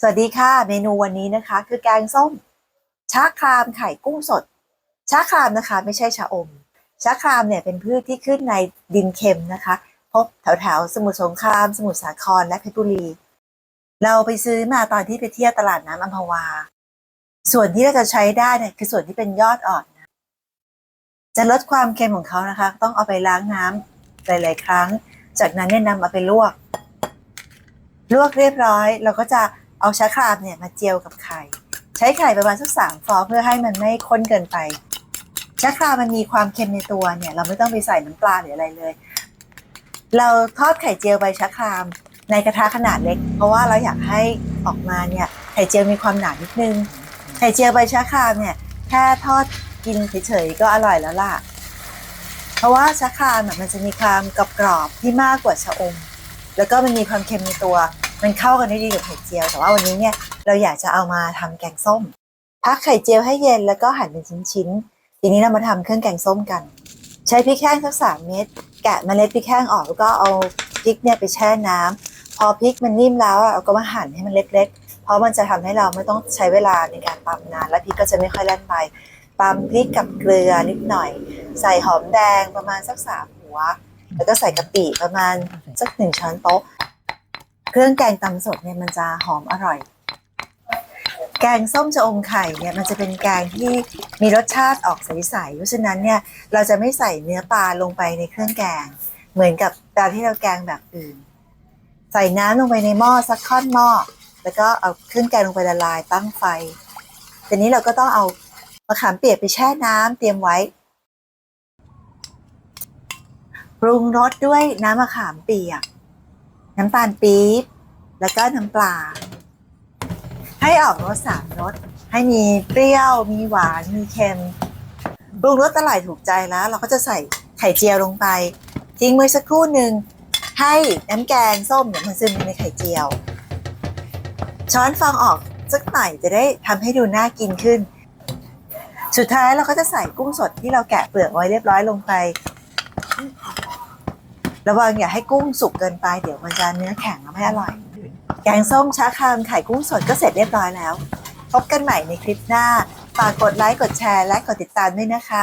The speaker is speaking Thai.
สวัสดีค่ะ เมนูวันนี้นะคะ คือแกงส้มชะครามไข่กุ้งสดชะครามนะคะ ไม่ใช่ชะอมชะครามเนี่ยเป็นพืชที่ขึ้นในดินเค็มนะคะ พบแถวแถวสมุทรสงคราม สมุทรสาครและเพชรบุรี เราไปซื้อมาตอนที่ไปเที่ยวตลาดน้ำอัมพวา ส่วนที่เราจะใช้ได้เนี่ยคือส่วนที่เป็นยอดอ่อนนะจะลดความเค็มของเขานะคะ ต้องเอาไปล้างน้ำหลาย ๆ ครั้ง จากนั้นเนี่ยนำเอาไปลวก ลวกเรียบร้อยเราก็จะ เอาชะครามเนี่ยมาเจียวกับไข่ ใช้ไข่ประมาณสักสามฟองเพื่อให้มันไม่ข้นเกินไปชะครามมันมีความเค็มในตัวเนี่ย เราไม่ต้องไปใส่น้ำปลาหรืออะไรเลย เราทอดไข่เจียวใบชะครามในกระทะขนาดเล็ก เพราะว่าเราอยากให้ออกมาเนี่ยไข่เจียวมีความหนานิดนึง ไข่เจียวใบชะครามเนี่ยแค่ทอดกินเฉยๆก็อร่อยแล้วล่ะ เพราะว่าชะครามมันจะมีความกรอบๆที่มากกว่าชะอม แล้วก็มันมีความเค็มในตัว มันเข้ากันได้ดีกับไข่เจียว แต่ว่าวันนี้เนี่ยเราอยากจะเอามาทำแกงส้ม พักไข่เจียวให้เย็นแล้วก็หั่นเป็นชิ้นๆ ทีนี้เรามาทำเครื่องแกงส้มกัน ใช้พริกแห้งสักสามเม็ด แกะเมล็ดพริกแห้งออกแล้วก็เอาพริกเนี่ยไปแช่น้ำพอพริกมันนิ่มแล้วอะเราก็มาหั่นให้มันเล็ก ๆ เพราะมันจะทำให้เราไม่ต้องใช้เวลาในการตำนาน และพริกก็จะไม่ค่อยแล่นไปตำพริกกับเกลือนิดหน่อย ใส่หอมแดงประมาณสักสามหัว แล้วก็ใส่กะปิประมาณสักหนึ่งช้อนโต๊ะ เครื่องแกงตำสดเนี่ยมันจะหอมอร่อย แกงส้มชะอมไข่เนี่ยมันจะเป็นแกงที่มีรสชาติออกใสๆเพราะฉะนั้นเนี่ยเราจะไม่ใส่เนื้อปลาลงไปในเครื่องแกง เหมือนกับตอนที่เราแกงแบบอื่น ใส่น้ำลงไปในหม้อสักค่อนหม้อแล้วก็เอาเครื่องแกงลงไปละลายตั้งไฟทีนี้เราก็ต้องเอามะขามเปียกไปแช่น้ำเตรียมไว้ ปรุงรสด้วยน้ำมะขามเปียก น้ำตาลปี๊บแล้วก็น้ำปลา ให้ออกรสสามรสให้มีเปรี้ยว มีหวาน มีเค็มปรุงรสตะไหลถูกใจแล้ว เราก็จะใส่ไข่เจียวลงไป ทิ้งไว้สักครู่หนึ่งให้น้ำแกงส้มเนี่ยมันซึมในไข่เจียว ช้อนฟองออกสักหน่อยจะได้ทำให้ดูน่ากินขึ้น สุดท้ายเราก็จะใส่กุ้งสดที่เราแกะเปลือกไว้เรียบร้อยลงไป ระวังอย่าให้กุ้งสุกเกินไปเดี๋ยวมันจะเนื้อแข็งแล้วไม่อร่อย แกงส้มชาคามไข่กุ้งสดก็เสร็จเรียบร้อยแล้ว พบกันใหม่ในคลิปหน้า ฝากกดไลค์กดแชร์และกดติดตามด้วยนะคะ